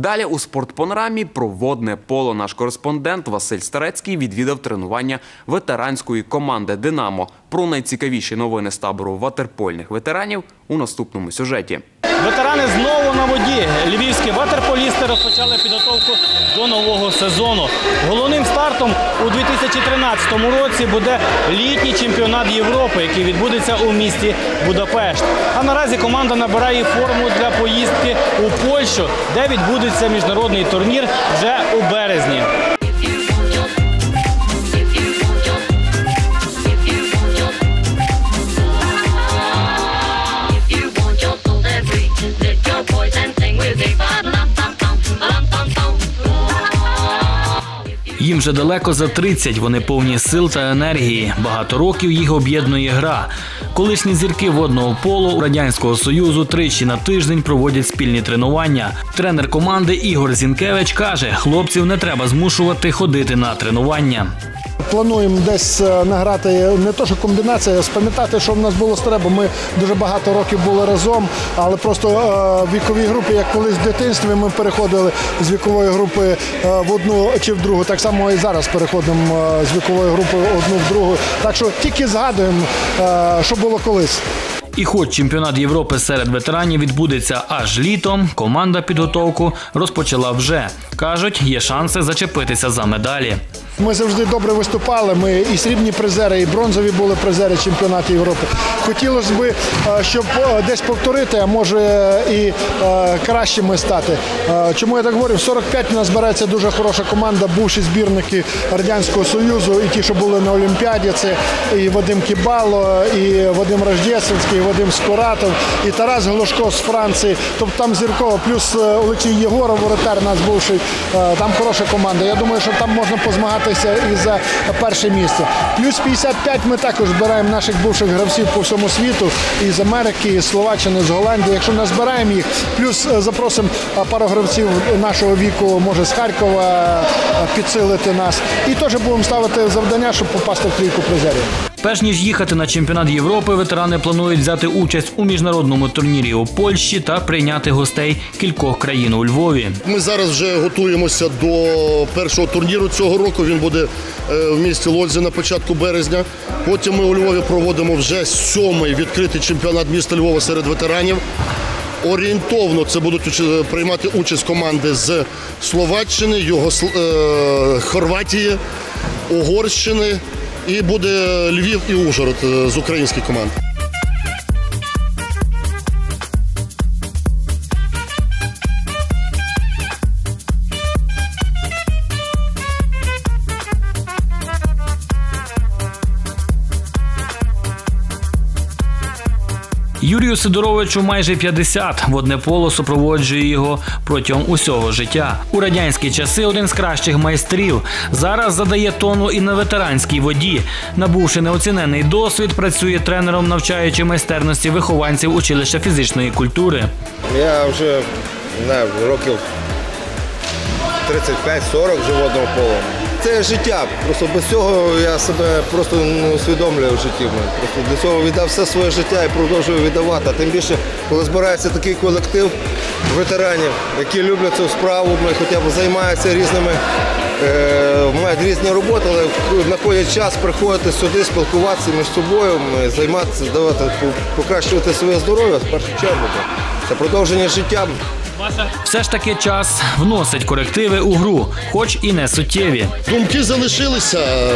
Далі у спортпанорамі про водне поло наш кореспондент Василь Старецький відвідав тренування ветеранської команди Динамо. Про найцікавіші новини з табору ватерпольних ветеранів у наступному сюжеті. Ветерани знову на воді. Львівські ватерполісти розпочали підготовку до нового сезону. Головним стартом у 2013 році буде літній чемпіонат Європи, який відбудеться у місті Будапешт. А наразі команда набирає форму для поїздки у Польщу, де відбудеться міжнародний турнір вже у березні. Їм вже далеко за 30, вони повні сил та енергії. Багато років їх об'єднує гра. Колишні зірки водного полу Радянського Союзу тричі на тиждень проводять спільні тренування. Тренер команди Ігор Зінкевич каже, хлопців не треба змушувати ходити на тренування. Плануємо десь е, награти не то, що комбінація, а спам'ятати, що в нас було старе, бо ми дуже багато років були разом, але просто в вікові групи, як колись в дитинстві, ми переходили з вікової групи е, в одну чи в другу. Так само і зараз переходимо е, з вікової групи одну в другу. Так що тільки згадуємо, е, що було колись. І хоч чемпіонат Європи серед ветеранів відбудеться аж літом, команда підготовку розпочала вже. Кажуть, є шанси зачепитися за медалі. Ми завжди добре виступали. Ми і срібні призери, і бронзові були призери чемпіонату Європи. Хотілося б, е, щоб е, десь повторити, а може і е, кращими стати. Чому я так говорю? В 45 у нас збирається дуже хороша команда, бувші збірники Радянського Союзу, і ті, що були на Олімпіаді, це і Вадим Кібало, і Вадим Рождественський, і Вадим Скоратов, і Тарас Глушко з Франції. Тобто там зірково, плюс е, Олексій Єгоров, воротар наш бувший. Е, Там хороша команда. Я думаю, що там можна позмагатися і за перше місце. Плюс 55 ми також збираємо наших бувших гравців по всьому світу і з Америки, і з Словаччини, з Голландії. Якщо не збираємо їх, плюс е, запросимо пару гравців нашого віку, може з Харкова підсилити нас. І теж будемо ставити завдання, щоб попасти в трійку призерів. Перш ніж їхати на чемпіонат Європи, ветерани планують взяти участь у міжнародному турнірі у Польщі та прийняти гостей кількох країн у Львові. Ми зараз вже готуємося до першого турніру цього року. Він буде е, в місті Лодзі на початку березня. Потім ми у Львові проводимо вже сьомий відкритий чемпіонат міста Львова серед ветеранів. Орієнтовно це будуть приймати участь команди з Словаччини, е, Хорватії, Угорщини. І буде Львів і Ужгород е, з українських команд. Юрію Сидоровичу майже 50. Водне поло супроводжує його протягом усього життя. У радянські часи один з кращих майстрів. Зараз задає тону і на ветеранській воді. Набувши неоцінений досвід, працює тренером, навчаючи майстерності вихованців училища фізичної культури. Я вже не знаю, років 35-40 вже водного полу. Це життя. Просто без цього я себе просто не усвідомлюю в житті. Просто для цього віддав все своє життя і продовжую віддавати. А тим більше, коли збирається такий колектив ветеранів, які люблять цю справу, ми хоча б займаються різними, е, мають різні роботи, але знаходять час приходити сюди, спілкуватися між собою, займатися, давати, покращувати своє здоров'я в першу чергу. Це продовження життя. Все ж таки час вносить корективи у гру, хоч і не суттєві. Думки залишилися, е,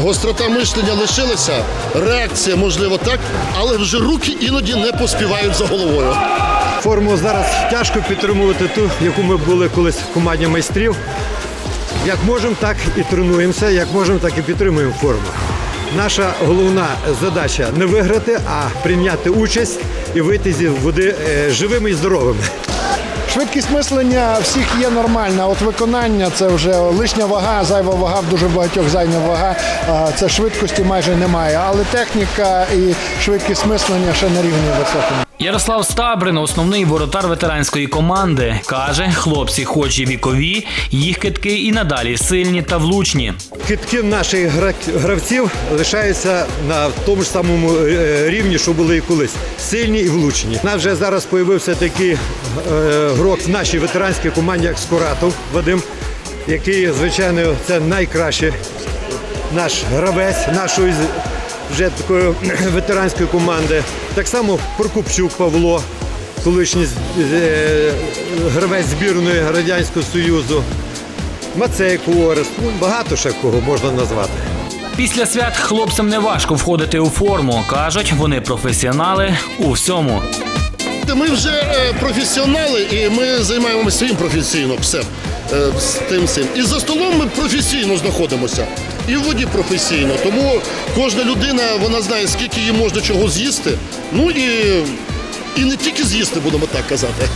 гострота мишлення лишилася, реакція, можливо, так, але вже руки іноді не поспівають за головою. Форму зараз тяжко підтримувати ту, яку ми були колись в команді майстрів. Як можемо, так і тренуємося, як можемо, так і підтримуємо форму. Наша головна задача не виграти, а прийняти участь і вийти зі води е, живими і здоровими. Швидкість мислення всіх є нормальна. От виконання це вже лишня вага, зайва вага, в дуже багатьох зайва вага. Це швидкості майже немає. Але техніка і швидкість мислення ще на рівні високому. Ярослав Стабрин, основний воротар ветеранської команди, каже, хлопці, хоч і вікові, їх китки і надалі сильні та влучні. Китки наших гравців лишаються на тому ж самому е, рівні, що були і колись. Сильні і влучні. У нас вже зараз з'явився такий е, грок в нашій ветеранській команді, як Скоратов Вадим, який, звичайно, це найкращий наш гравець нашої вже такої ветеранської команди. Так само Прокопчук Павло, колишній е, гравець збірної Радянського Союзу. Мацейко Орест, ну, багато ще кого можна назвати. Після свят хлопцям не важко входити у форму. кажуть, вони професіонали у всьому. Ми вже е, професіонали і ми займаємося своїм професійно все. Е, з тим сим. І за столом ми професійно знаходимося. І в воді професійно. Тому кожна людина вона знає, скільки їй можна чого з'їсти. Ну і, і не тільки з'їсти, будемо так казати.